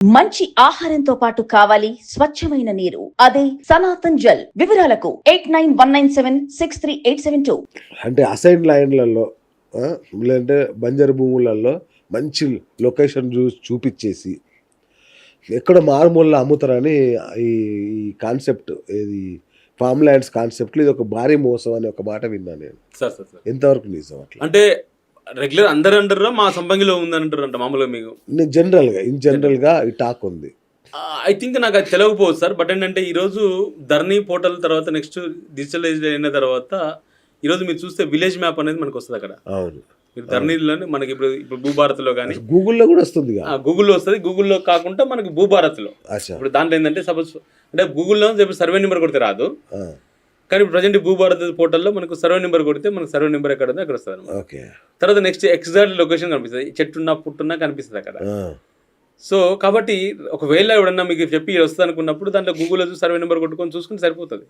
మంచి ఆహారంతో పాటు కావాలి స్వచ్ఛమైన నీరు. అదే సనాతన్ జల్. వివరాలకు eight nine one nine seven six three eight seven two. అంటే అసైన్ ల్యాండ్లలో ఆ, లేదంటే బంజరు భూములలో మంచి లొకేషన్ చూ చూపించేసి ఎక్కడ మారుమూలలో అమ్ముతారని ఈ కాన్సెప్ట్ ఇది ఫామ్ ల్యాండ్స్ కాన్సెప్ట్లో ఇది ఒక భారీ మోసం అని ఒక మాట విన్నాను నేను. Sir sir sir. ఎంతవరకు నిజం అట్లా? అంటే రెగ్యులర్ అందరు అంటారా? మా సంబంగిలో ఉందని అంటారు అంట మామూలుగా మీకు? నేను జనరల్గా ఇన్ జనరల్గా ఈ టాక్ ఉంది. ఐ థింక్ నాకు అది తెలియకపోవచ్చు సార్ బట్ ఏంటంటే ఈరోజు ధర్నీ పోర్టల్ తర్వాత నెక్స్ట్ డిజిటలైజ్ అయిన తర్వాత ఈరోజు మీరు చూస్తే విలేజ్ మ్యాప్ అనేది మనకు వస్తుంది అక్కడ. అవును. మీరు ధర్నీలోనే మనకి ఇప్పుడు ఇప్పుడు భూభారత్లో కానీ గూగుల్లో కూడా వస్తుంది గూగుల్లో వస్తుంది. గూగుల్లో కాకుండా మనకి భూభారత్లో. ఇప్పుడు దాంట్లో ఏంటంటే సపోజ్ అంటే గూగుల్లో ఇప్పుడు సర్వే నెంబర్ కొడితే రాదు. కానీ ప్రజెంట్ భూభారత్ పోర్టల్లో మనకు సర్వే నెంబర్ కొడితే మనకు సర్వే నెంబర్ ఎక్కడ ఉందో అక్కడ వస్తుంది అనమాట ఓకే. తర్వాత నెక్స్ట్ ఎగ్జాక్ట్ లొకేషన్ కనిపిస్తుంది. చెట్టున్నా పుట్టున్నా కనిపిస్తుంది అక్కడ. సో కాబట్టి ఒకవేళ ఎవడన్నా మీకు చెప్పి వస్తుంది అనుకున్నప్పుడు దాంట్లో గూగుల్లో చూసి సర్వే నెంబర్ కొట్టుకొని చూసుకుంటే సరిపోతుంది.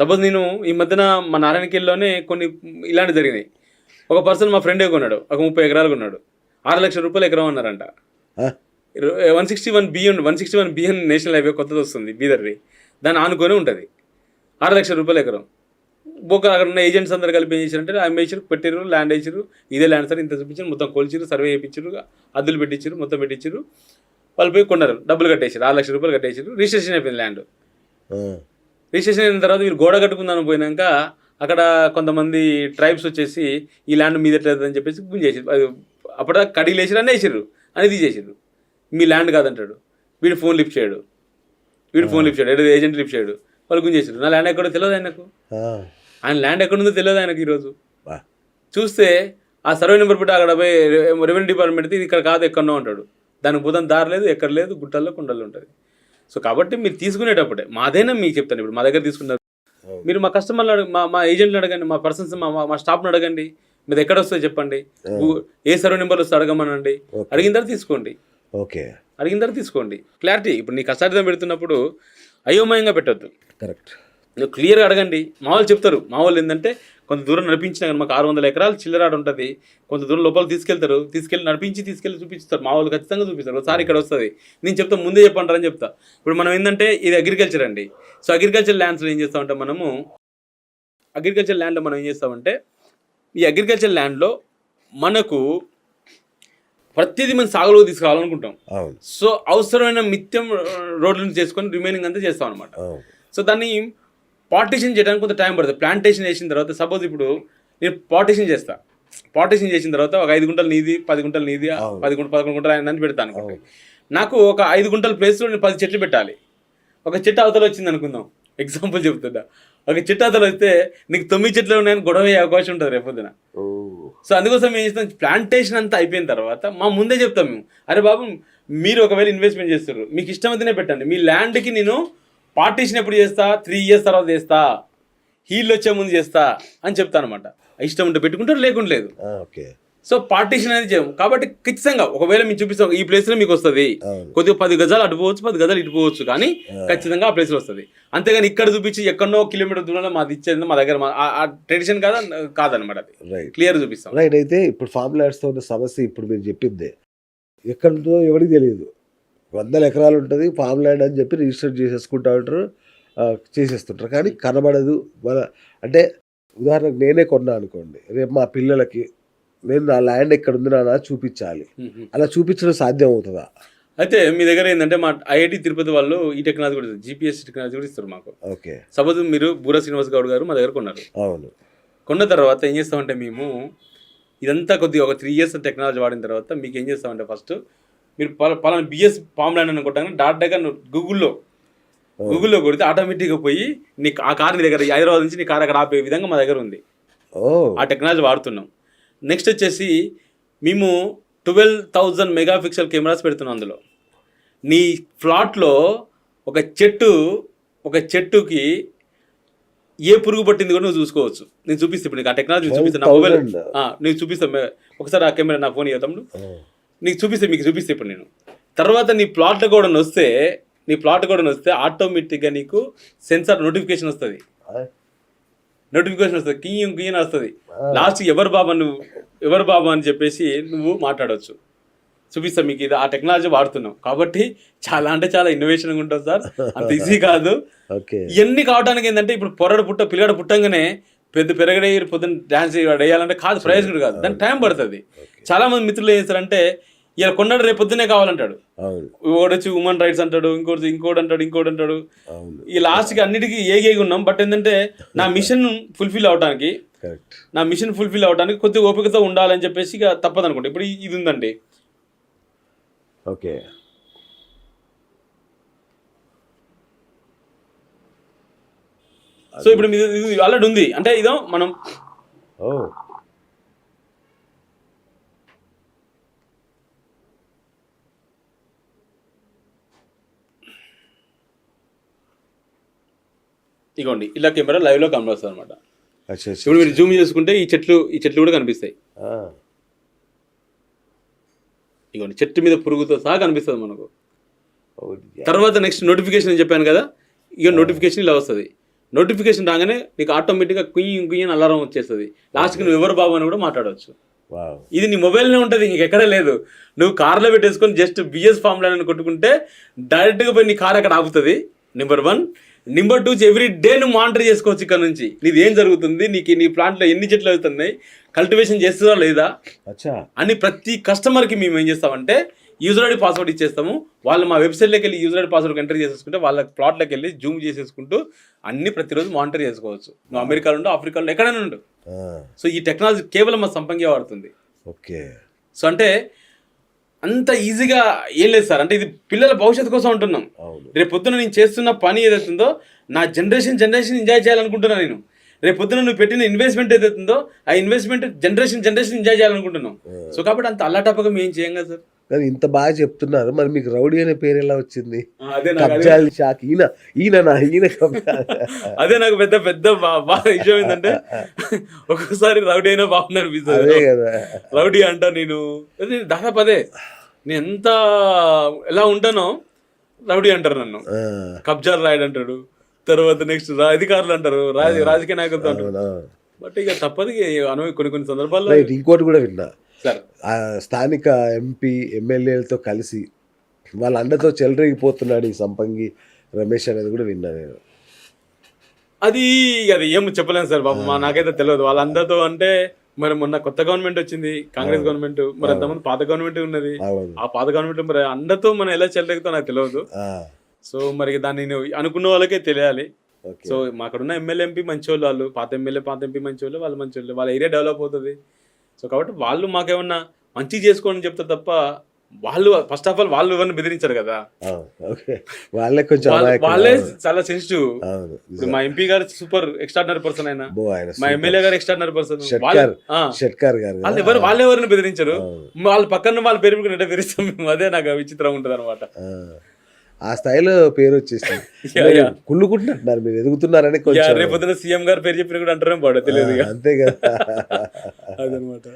సపోజ్ నేను ఈ మధ్యన మా నారాయణకెళ్ళలోనే కొన్ని ఇలాంటి జరిగినాయి. ఒక పర్సన్ మా ఫ్రెండే కొన్నాడు. ఒక ముప్పై ఎకరాలు కొన్నాడు. ఆరు లక్షల రూపాయలు ఎకరం అన్నారంట. One sixty one BN one sixty one BN national highway కొత్తది వస్తుంది బీదర్ది. దాన్ని ఆనుకొని ఉంటుంది. ఆరు లక్షల రూపాయలు ఎకరం. ఒక అక్కడ ఉన్న ఏజెంట్స్ అందరు కలిపి ఏం చేశారంటే అమ్మేసారు పెట్టారు ల్యాండ్ వేసారు ఇదే ల్యాండ్ సార్ ఇంత చూపించారు మొత్తం కొలిచారు సర్వే చేయించారు అద్దులు పెట్టించారు మొత్తం పెట్టించారు వాళ్ళు పోయి కొన్నారు డబ్బులు కట్టేసారు ఆరు లక్షల రూపాయలు కట్టేసారు రిజిస్ట్రేషన్ అయిపోయింది ల్యాండ్ రిజిస్ట్రేషన్ అయిన తర్వాత మీరు గోడ కట్టుకుందాం పోయినాక అక్కడ కొంతమంది ట్రైబ్స్ వచ్చేసి ఈ ల్యాండ్ మీద అని చెప్పేసి గుంజేసారు అది అప్పుడు కడిగి లేచారు అని వేసారు అని తీసేసారు మీ ల్యాండ్ కాదంటాడు. వీడు ఫోన్ లిఫ్ట్ చేయడు. వీడు ఫోన్ లిఫ్ట్ చేయడు ఏదో ఏజెంట్ లిఫ్ట్ చేయడు. వాళ్ళు గుంజేసారు నా ల్యాండ్ ఎక్కడో తెలియదు ఆయనకు? ఆయన ల్యాండ్ ఎక్కడుందో తెలియదు ఆయనకు ఈరోజు. చూస్తే ఆ సర్వే నెంబర్ పెట్టి అక్కడ పోయి రెవెన్యూ డిపార్ట్మెంట్ ఇది ఇక్కడ కాదు ఎక్కడో అంటాడు. దానికి బుధం దారి లేదు ఎక్కడ లేదు గుట్టల్లో కుండల్లో ఉంటుంది. సో కాబట్టి మీరు తీసుకునేటప్పుడే మాదైనా మీకు చెప్తాను ఇప్పుడు మా దగ్గర తీసుకున్నారు. మీరు మా కస్టమర్లు అడగ మా మా ఏజెంట్లు అడగండి మా పర్సన్స్ మా మా- స్టాఫ్ని అడగండి. మీది ఎక్కడ వస్తుందో చెప్పండి. ఏ సర్వే నెంబర్ వస్తే అడగమనండి. అడిగిన తర్వాత తీసుకోండి. ఓకే. అడిగిన తర్వాత తీసుకోండి. క్లారిటీ ఇప్పుడు నీ కష్టార్థం పెడుతున్నప్పుడు అయోమయంగా పెట్టొద్దు. కరెక్ట్. నువ్వు క్లియర్గా అడగండి. మా వాళ్ళు చెప్తారు. మా వాళ్ళు ఏంటంటే కొంత దూరం నడిపించినా కానీ మాకు ఆరు వందల ఎకరాలు చిల్లరాడు ఉంటుంది. కొంత దూరం లోపల తీసుకెళ్తారు. తీసుకెళ్ళి నడిపించి తీసుకెళ్ళి చూపిస్తారు. మా వాళ్ళు ఖచ్చితంగా చూపిస్తారు. ఒకసారి ఇక్కడ వస్తుంది. నేను చెప్తా ముందే చెప్పంటారని చెప్తా. ఇప్పుడు మనం ఏంటంటే ఇది అగ్రికల్చర్ అండి. సో అగ్రికల్చర్ ల్యాండ్స్లో ఏం చేస్తామంటే మనము అగ్రికల్చర్ ల్యాండ్లో మనం ఏం చేస్తామంటే ఈ అగ్రికల్చర్ ల్యాండ్లో మనకు ప్రతిదీ మనం సాగులో తీసుకురావాలనుకుంటాం. సో అవసరమైన మిత్యం రోడ్లను చేసుకొని రిమైనింగ్ అంతా చేస్తాం అనమాట సో దాన్ని పార్టీషన్ చేయడానికి కొంత టైం పడుతుంది. ప్లాంటేషన్ చేసిన తర్వాత సపోజ్ ఇప్పుడు నేను పార్టీషన్ చేస్తా. పార్టీషన్ చేసిన తర్వాత ఒక ఐదు గుంటలు నీది పది గుంటలు నీది. పది గుంటలు పదకొండు గుంటలు ఆయన పెడతాను. నాకు ఒక ఐదు గుంటల ప్లేస్లో నేను పది చెట్లు పెట్టాలి. ఒక చెట్టు అవతల వచ్చింది అనుకుందాం. ఎగ్జాంపుల్ చెప్తుందా ఒక చెట్టు అవతల వస్తే నీకు తొమ్మిది చెట్లు ఉన్నాయని గొడవ అయ్యే అవకాశం ఉంటుంది రేపొద్దున. సో అందుకోసం ఏం చేస్తాం? ప్లాంటేషన్ అంతా అయిపోయిన తర్వాత మా ముందే చెప్తాం మేము. అరే బాబు మీరు ఒకవేళ ఇన్వెస్ట్మెంట్ చేస్తారు మీకు ఇష్టమైతేనే పెట్టండి. మీ ల్యాండ్కి నేను పార్టీషన్ ఎప్పుడు చేస్తా? త్రీ ఇయర్స్ తర్వాత చేస్తా. హీల్ వచ్చే ముందు చేస్తా అని చెప్తాను అనమాట ఇష్టం ఉంటే పెట్టుకుంటారు లేకుండా లేదు. ఓకే. సో పార్టీషన్ అనేది చేయము. కాబట్టి ఖచ్చితంగా ఒకవేళ మేము చూపిస్తాం ఈ ప్లేస్లో మీకు వస్తుంది. కొద్దిగా పది గజాలు అటు పోవచ్చు పది గజాలు ఇటు పోవచ్చు కానీ ఖచ్చితంగా ఆ ప్లేస్లో వస్తుంది. అంతేగాని ఇక్కడ చూపించి ఎక్కడో కిలోమీటర్ దూరంలో మాది ఇచ్చేది మా దగ్గర ఆ- ట్రెడిషన్ కాదా? కాదనమాట అది. రైట్ క్లియర్ చూపిస్తాం. రైట్ అయితే ఇప్పుడు ఫామ్ ల్యాండ్స్తో ఉన్న సమస్య ఇప్పుడు మీరు చెప్పిందే. ఎక్కడ ఉంటుందో ఎవరికి తెలియదు. వందల ఎకరాలు ఉంటుంది ఫామ్ ల్యాండ్ అని చెప్పి రిజిస్టర్ చేసేసుకుంటా ఉంటారు చేసేస్తుంటారు. కానీ కనబడదు. మన అంటే ఉదాహరణకు నేనే కొన్నా అనుకోండి. రేపు మా పిల్లలకి నేను నా ల్యాండ్ ఎక్కడ ఉంది నాన్న చూపించాలి. అలా చూపించడం సాధ్యం అవుతుందా? అయితే మీ దగ్గర ఏంటంటే మా ఐఐటి తిరుపతి వాళ్ళు ఈ టెక్నాలజీ కూడా జీపీఎస్ టెక్నాలజీ కూడా ఇస్తారు మాకు. ఓకే. సపోజ్ మీరు బూరా శ్రీనివాస్ గౌడ్ గారు మా దగ్గర కొన్నారు. అవును. కొన్న తర్వాత ఏం చేస్తామంటే మేము ఇదంతా కొద్దిగా ఒక త్రీ ఇయర్స్ టెక్నాలజీ వాడిన తర్వాత మీకు ఏం చేస్తామంటే ఫస్ట్ మీరు పల- పలానా బిఎస్ పామ్ ల్యాండ్ అని కొట్టాను డాటగా గూగుల్లో గూగుల్లో కొడితే ఆటోమేటిక్గా పోయి నీ ఆ కార్ నీ దగ్గర హైదరాబాద్ నుంచి నీ కార్ అక్కడ ఆపే విధంగా మా దగ్గర ఉంది. ఆ టెక్నాలజీ వాడుతున్నాం. నెక్స్ట్ వచ్చేసి మేము twelve thousand mega pixel cameras పెడుతున్నాం అందులో. నీ ఫ్లాట్లో ఒక చెట్టు ఒక చెట్టుకి ఏ పురుగు పట్టింది కూడా నువ్వు చూసుకోవచ్చు. నేను చూపిస్తే ఇప్పుడు నీకు ఆ టెక్నాలజీ చూపిస్తాను నా మొబైల్ 12,000. నీకు చూపిస్తాను ఒకసారి ఆ కెమెరా నా ఫోన్ ఇవ్వతాము ఓ, నీకు చూపిస్తే మీకు చూపిస్తే ఇప్పుడు నేను. తర్వాత నీ ప్లాట్ కూడా వస్తే నీ ప్లాట్ కూడా వస్తే ఆటోమేటిక్గా నీకు సెన్సార్ నోటిఫికేషన్ వస్తుంది. నోటిఫికేషన్ వస్తుంది కియ్యం కియ్యం వస్తుంది. లాస్ట్ ఎవరు బాబా నువ్వు ఎవరు బాబా అని చెప్పేసి నువ్వు మాట్లాడవచ్చు చూపిస్తాం మీకు ఇది ఆ టెక్నాలజీ వాడుతున్నాం. కాబట్టి చాలా అంటే చాలా ఇన్నోవేషన్గా ఉంటుంది సార్. అంత ఈజీ కాదు. ఇవన్నీ కావడానికి ఏంటంటే ఇప్పుడు పొరడు పుట్ట పిల్లగాడు పుట్టంగానే పెద్ద పెరగడే పొద్దున్న డాన్స్ వేయాలంటే కాదు ప్రయోజకుడు కాదు. దానికి టైం పడుతుంది. చాలా మంది మిత్రులు ఏం చేస్తారంటే ఇలా కొన్నాడు రేపు పొద్దునే కావాలంటాడు. ఒకటి వచ్చి ఉమెన్ రైట్స్ అంటాడు ఇంకోటి ఇంకోటి అంటాడు ఇంకోటి అంటాడు. ఈ లాస్ట్కి అన్నిటికీ ఏగేగి ఉన్నాం బట్ ఏంటంటే నా మిషన్ ఫుల్ఫిల్ అవడానికి నా మిషన్ ఫుల్ఫిల్ అవడానికి కొద్దిగా ఓపికతో ఉండాలని చెప్పేసి ఇక తప్పదు అనుకోండి ఇప్పుడు ఇది ఉందండి. ఓకే. సో ఇప్పుడు ఆల్రెడీ ఉంది. అంటే ఇదో మనం ఓ. ఇగోండి ఇలా కెమెరా లైవ్లో కనబడుతుంది అనమాట. ఇప్పుడు మీరు జూమ్ చేసుకుంటే ఈ చెట్లు ఈ చెట్లు కూడా కనిపిస్తాయి. ఇగోండి చెట్టు మీద పురుగుతో సహా కనిపిస్తుంది మనకు. తర్వాత నెక్స్ట్ నోటిఫికేషన్ అని చెప్పాను కదా ఇక నోటిఫికేషన్ ఇలా వస్తుంది. నోటిఫికేషన్ రాగానే నీకు ఆటోమేటిక్గా కుయ్యి కుయ్యి అని అలారం వచ్చేస్తుంది. లాస్ట్కి నువ్వు ఎవరు బాబు అని కూడా మాట్లాడవచ్చు. ఇది నీ మొబైల్నే ఉంటుంది ఇంకెక్కడ లేదు. నువ్వు కార్లో పెట్టేసుకొని జస్ట్ బిఎస్ ఫామ్ లైన్ అని కొట్టుకుంటే డైరెక్ట్గా పోయి నీ కార్ అక్కడ ఆపుతుంది number one. Number two every day నువ్వు మానిటర్ చేసుకోవచ్చు ఇక్కడ నుంచి. నీది ఏం జరుగుతుంది? నీకు నీ ప్లాంట్లో ఎన్ని చెట్లు అవుతున్నాయి? కల్టివేషన్ చేస్తుందా లేదా? అని ప్రతి కస్టమర్కి మేము ఏం చేస్తామంటే యూజర్ ఐడి పాస్వర్డ్ ఇచ్చేస్తాము. వాళ్ళు మా వెబ్సైట్లోకి వెళ్ళి యూజర్ ఐడి పాస్వర్డ్ ఎంటర్ చేసేసుకుంటే వాళ్ళ ప్లాట్లోకి వెళ్ళి జూమ్ చేసేసుకుంటూ అన్ని ప్రతిరోజు మానిటర్ చేసుకోవచ్చు. నువ్వు అమెరికాలో ఉండు ఆఫ్రికాలో ఎక్కడైనా ఉండు. సో ఈ టెక్నాలజీ కేవలం మా సంపంగి వాడుతుంది. ఓకే. సో అంటే అంత ఈజీగా ఏం లేదు సార్. అంటే ఇది పిల్లల భవిష్యత్తు కోసం ఉంటున్నాం రేపు పొద్దున నేను చేస్తున్న పని ఏదైతుందో నా జనరేషన్ జనరేషన్ ఎంజాయ్ చేయాలనుకుంటున్నా నేను. రేపు పొద్దున నువ్వు పెట్టిన ఇన్వెస్ట్మెంట్ ఏదైతుందో ఆ ఇన్వెస్ట్మెంట్ జనరేషన్ జనరేషన్ ఎంజాయ్ చేయాలనుకుంటున్నాం. సో కాబట్టి అంత అల్లాటప్పగా మేము చేయం కదా సార్. కానీ ఇంత బాగా చెప్తున్నారు. మరి మీకు రౌడీ అనే పేరు ఎలా వచ్చింది? అదే నాకు అదే- కబ్జాలి షాక్. ఈయన ఈయన ఈయన కబ్జా. అదే నాకు పెద్ద పెద్ద బాగా విషయం ఏంటంటే ఒక్కొక్కసారి రౌడీ అయినా అదే కదా. రౌడీ అంట నేను. దాదాపు అదే. నేను ఎంత ఎలా ఉంటానో రౌడీ అంటారు నన్ను. కబ్జాలు రాయడు అంటాడు. తర్వాత నెక్స్ట్ అధికారులు అంటారు. రాజ రాజకీయ నాయకులతో అంటారు. బట్ ఇక తప్పదు అనుభవం కొన్ని కొన్ని సందర్భాల్లో ఇంకోటి కూడా విన్నా. స్థానిక ఎంపీ ఎమ్మెల్యేలతో కలిసి వాళ్ళ అండతో చెలరేగిపోతున్నాడు ఈ సంపంగి రమేష్ అనేది కూడా విన్నా నేను. అది అది ఏం చెప్పలేను సార్ బాబు మా నాకైతే తెలియదు వాళ్ళందరితో అంటే మరి మొన్న కొత్త గవర్నమెంట్ వచ్చింది కాంగ్రెస్ గవర్నమెంట్. మరి అంతమంది పాత గవర్నమెంట్ ఉన్నది. ఆ పాత గవర్నమెంట్ మరి అందరితో మనం ఎలా చెల్లెగుతో నాకు తెలియదు సో మరి దాన్ని నేను అనుకున్న వాళ్ళకే తెలియాలి. సో మా అక్కడ ఉన్న ఎమ్మెల్యే ఎంపీ మంచి వాళ్ళు వాళ్ళు. పాత ఎమ్మెల్యే పాత ఎంపీ మంచి వాళ్ళు వాళ్ళు మంచి వాళ్ళు వాళ్ళ ఏరియా డెవలప్ అవుతుంది. సో కాబట్టి వాళ్ళు మాకేమన్నా మంచి చేసుకోని చెప్తారు తప్ప వాళ్ళు ఫస్ట్ ఆఫ్ ఆల్ వాళ్ళు ఎవరిని బెదిరించారు కదా. వాళ్ళే కొంచెం వాళ్ళ- చాలా సెన్సిటివ్ మా ఎంపీ గారు సూపర్ ఎక్స్ట్రాడినరీ పర్సన్ ఆయన. మా ఎమ్మెల్యే గారు ఎక్స్ట్రాడినరీ పర్సన్ షట్కర్ గారు వాళ్ళు. ఎవరు వాళ్ళు ఎవరిని బెదిరించారు. వాళ్ళ పక్కన వాళ్ళ పేరు మీద బెదిరిస్తాం మేము. అదే నాకు విచిత్రం ఉంటుంది అనమాట ఆ, స్థాయిలో పేరు వచ్చేసింది. కుళ్ళుకుంటున్నారు మీరు ఎదుగుతున్నారని కొంచెం. సీఎం గారు పేరు చెప్పిన కూడా అంటారేం పాడు తెలియదు అంతే కదా. అదనమాట.